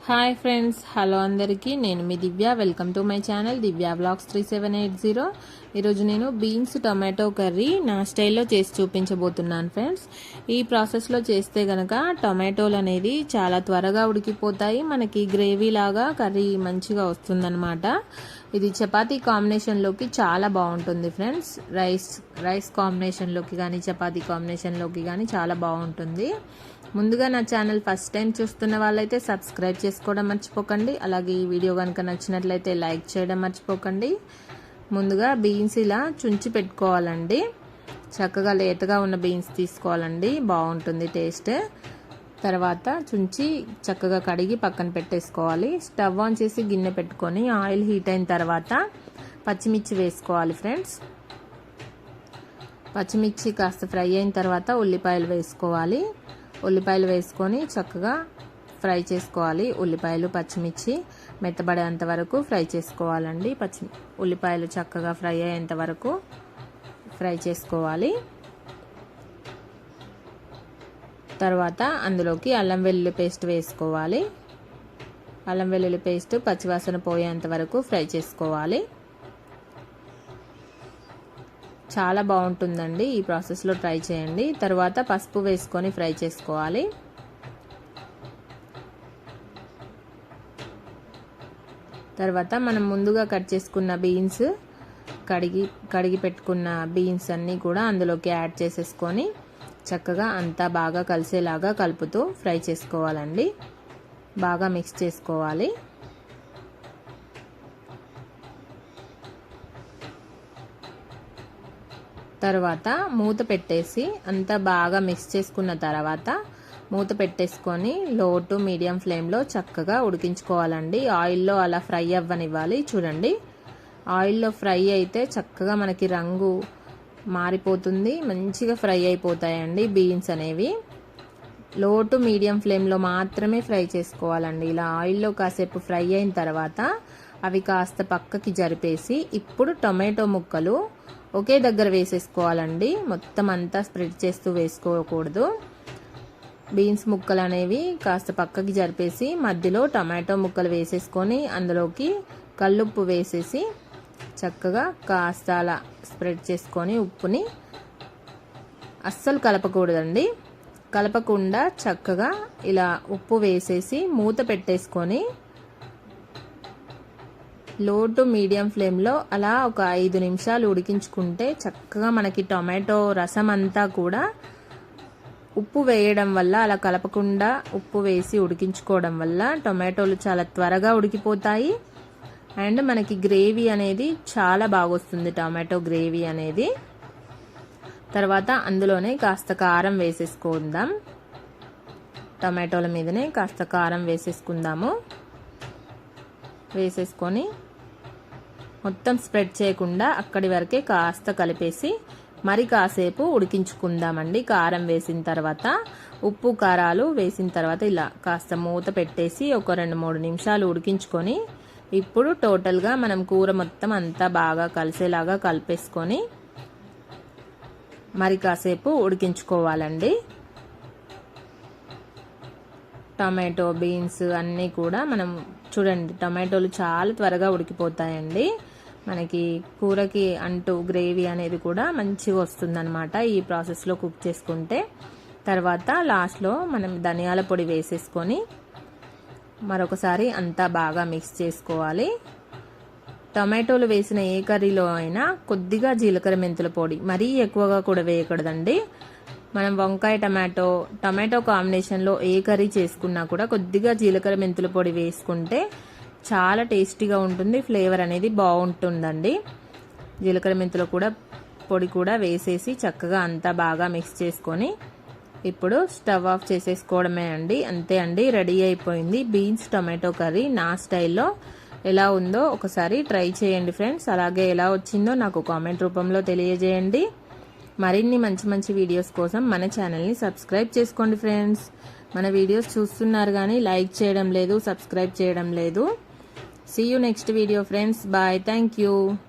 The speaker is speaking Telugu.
హాయ్ ఫ్రెండ్స్ హలో అందరికీ నేను మీ Divya welcome to my channel Divya blogs three seven eight zero ఈరోజు నేను బీన్స్ టొమాటో కర్రీ నా స్టైల్లో చేసి చూపించబోతున్నాను ఫ్రెండ్స్. ఈ ప్రాసెస్లో చేస్తే కనుక టొమాటోలు అనేది చాలా త్వరగా ఉడికిపోతాయి. మనకి గ్రేవీ లాగా కర్రీ మంచిగా వస్తుందన్నమాట. ఇది చపాతీ కాంబినేషన్లోకి చాలా బాగుంటుంది ఫ్రెండ్స్. రైస్ రైస్ కాంబినేషన్లోకి కానీ చపాతీ కాంబినేషన్లోకి కానీ చాలా బాగుంటుంది. ముందుగా నా ఛానల్ ఫస్ట్ టైం చూస్తున్న వాళ్ళైతే సబ్స్క్రైబ్ చేసుకోవడం మర్చిపోకండి. అలాగే ఈ వీడియో కనుక నచ్చినట్లయితే లైక్ చేయడం మర్చిపోకండి. ముందుగా బీన్స్ ఇలా చుంచి పెట్టుకోవాలండి. చక్కగా లేతగా ఉన్న బీన్స్ తీసుకోవాలండి. బాగుంటుంది టేస్ట్ తర్వాత చుంచి చక్కగా కడిగి పక్కన పెట్టేసుకోవాలి. స్టవ్ ఆన్ చేసి గిన్నె పెట్టుకొని ఆయిల్ హీట్ అయిన తర్వాత పచ్చిమిర్చి వేసుకోవాలి ఫ్రెండ్స్ పచ్చిమిర్చి కాస్త ఫ్రై అయిన తర్వాత ఉల్లిపాయలు వేసుకోవాలి. ఉల్లిపాయలు వేసుకొని చక్కగా ఫ్రై చేసుకోవాలి. ఉల్లిపాయలు పచ్చిమిర్చి మెత్తబడేంత వరకు ఫ్రై చేసుకోవాలండి. పచ్చి ఉల్లిపాయలు చక్కగా ఫ్రై అయ్యేంత వరకు ఫ్రై చేసుకోవాలి. తర్వాత అందులోకి అల్లం వెల్లుల్లి పేస్ట్ వేసుకోవాలి. అల్లం వెల్లుల్లి పేస్ట్ పచ్చివాసన పోయేంత వరకు ఫ్రై చేసుకోవాలి. చాలా బాగుంటుందండి. ఈ ప్రాసెస్లో ట్రై చేయండి. తర్వాత పసుపు వేసుకొని ఫ్రై చేసుకోవాలి. తర్వాత మనం ముందుగా కట్ చేసుకున్న బీన్స్ కడిగి కడిగి పెట్టుకున్న బీన్స్ అన్నీ కూడా అందులోకి యాడ్ చేసేసుకొని చక్కగా అంతా బాగా కలిసేలాగా కలుపుతూ ఫ్రై చేసుకోవాలండి. బాగా మిక్స్ చేసుకోవాలి. తర్వాత మూత పెట్టేసి అంతా బాగా మిక్స్ చేసుకున్న తర్వాత మూత పెట్టేసుకొని లో టు మీడియం ఫ్లేమ్లో చక్కగా ఉడికించుకోవాలండి. ఆయిల్లో అలా ఫ్రై అవ్వనివ్వాలి. చూడండి. ఆయిల్లో ఫ్రై అయితే చక్కగా మనకి రంగు మారిపోతుంది. మంచిగా ఫ్రై అయిపోతాయండి బీన్స్ అనేవి. లో టు మీడియం ఫ్లేమ్లో మాత్రమే ఫ్రై చేసుకోవాలండి. ఇలా ఆయిల్లో కాసేపు ఫ్రై అయిన తర్వాత అవి కాస్త పక్కకి జరిపేసి ఇప్పుడు టొమాటో ముక్కలు ఒకే దగ్గర వేసేసుకోవాలండి. మొత్తం అంతా స్ప్రెడ్ చేస్తూ వేసుకోకూడదు. బీన్స్ ముక్కలు అనేవి కాస్త పక్కకి జరిపేసి మధ్యలో టమాటో ముక్కలు వేసేసుకొని అందులోకి కల్లుప్పు వేసేసి చక్కగా కాస్త అలా స్ప్రెడ్ చేసుకొని ఉప్పుని అస్సలు కలపకూడదండి. కలపకుండా చక్కగా ఇలా ఉప్పు వేసేసి మూత పెట్టేసుకొని లో టు మీడియం ఫ్లేమ్లో అలా ఒక ఐదు నిమిషాలు ఉడికించుకుంటే చక్కగా మనకి టొమాటో రసం అంతా కూడా ఉప్పు వేయడం వల్ల అలా కలపకుండా ఉప్పు వేసి ఉడికించుకోవడం వల్ల టొమాటోలు చాలా త్వరగా ఉడికిపోతాయి. అండ్ మనకి గ్రేవీ అనేది చాలా బాగా వస్తుంది టొమాటో గ్రేవీ అనేది. తర్వాత అందులోనే కాస్త కారం వేసేసుకుందాం. టమాటోల మీదనే కాస్త కారం వేసేసుకుందాము. వేసేసుకొని మొత్తం స్ప్రెడ్ చేయకుండా అక్కడి వరకే కాస్త కలిపేసి మరి కాసేపు ఉడికించుకుందామండి. కారం వేసిన తర్వాత ఉప్పు కారాలు వేసిన తర్వాత ఇలా కాస్త మూత పెట్టేసి ఒక రెండు మూడు నిమిషాలు ఉడికించుకొని ఇప్పుడు టోటల్గా మనం కూర మొత్తం అంతా బాగా కలిసేలాగా కలిపేసుకొని మరి కాసేపు ఉడికించుకోవాలండి. టమాటో బీన్స్ అన్నీ కూడా మనం చూడండి టమాటోలు చాలా త్వరగా ఉడికిపోతాయండి. మనకి కూరకి అంటూ గ్రేవీ అనేది కూడా మంచిగా వస్తుందన్నమాట ఈ ప్రాసెస్లో కుక్ చేసుకుంటే. తర్వాత లాస్ట్లో మనం ధనియాల పొడి వేసేసుకొని మరొకసారి అంతా బాగా మిక్స్ చేసుకోవాలి. టమాటోలు వేసిన ఏ కర్రీలో అయినా కొద్దిగా జీలకర్ర మెంతుల పొడి మరీ ఎక్కువగా కూడా వేయకూడదండి. మనం వంకాయ టమాటో టమాటో కాంబినేషన్లో ఏ కర్రీ చేసుకున్నా కూడా కొద్దిగా జీలకర్ర మెంతుల పొడి వేసుకుంటే చాలా టేస్టీగా ఉంటుంది ఫ్లేవర్ అనేది బాగుంటుందండి. జీలకర్ర మెంతులు కూడా పొడి కూడా వేసేసి చక్కగా అంతా బాగా మిక్స్ చేసుకొని ఇప్పుడు స్టవ్ ఆఫ్ చేసేసుకోవడమే అండి. అంతే అండి రెడీ అయిపోయింది. బీన్స్ టొమాటో కర్రీ నా స్టైల్లో ఎలా ఉందో ఒకసారి ట్రై చేయండి ఫ్రెండ్స్. అలాగే ఎలా వచ్చిందో నాకు కామెంట్ రూపంలో తెలియజేయండి. మరిన్ని మంచి మంచి వీడియోస్ కోసం మన ఛానల్ని సబ్స్క్రైబ్ చేసుకోండి ఫ్రెండ్స్. మన వీడియోస్ చూస్తున్నారు కానీ లైక్ చేయడం లేదు సబ్స్క్రైబ్ చేయడం లేదు. See you next video friends. Bye. Thank you.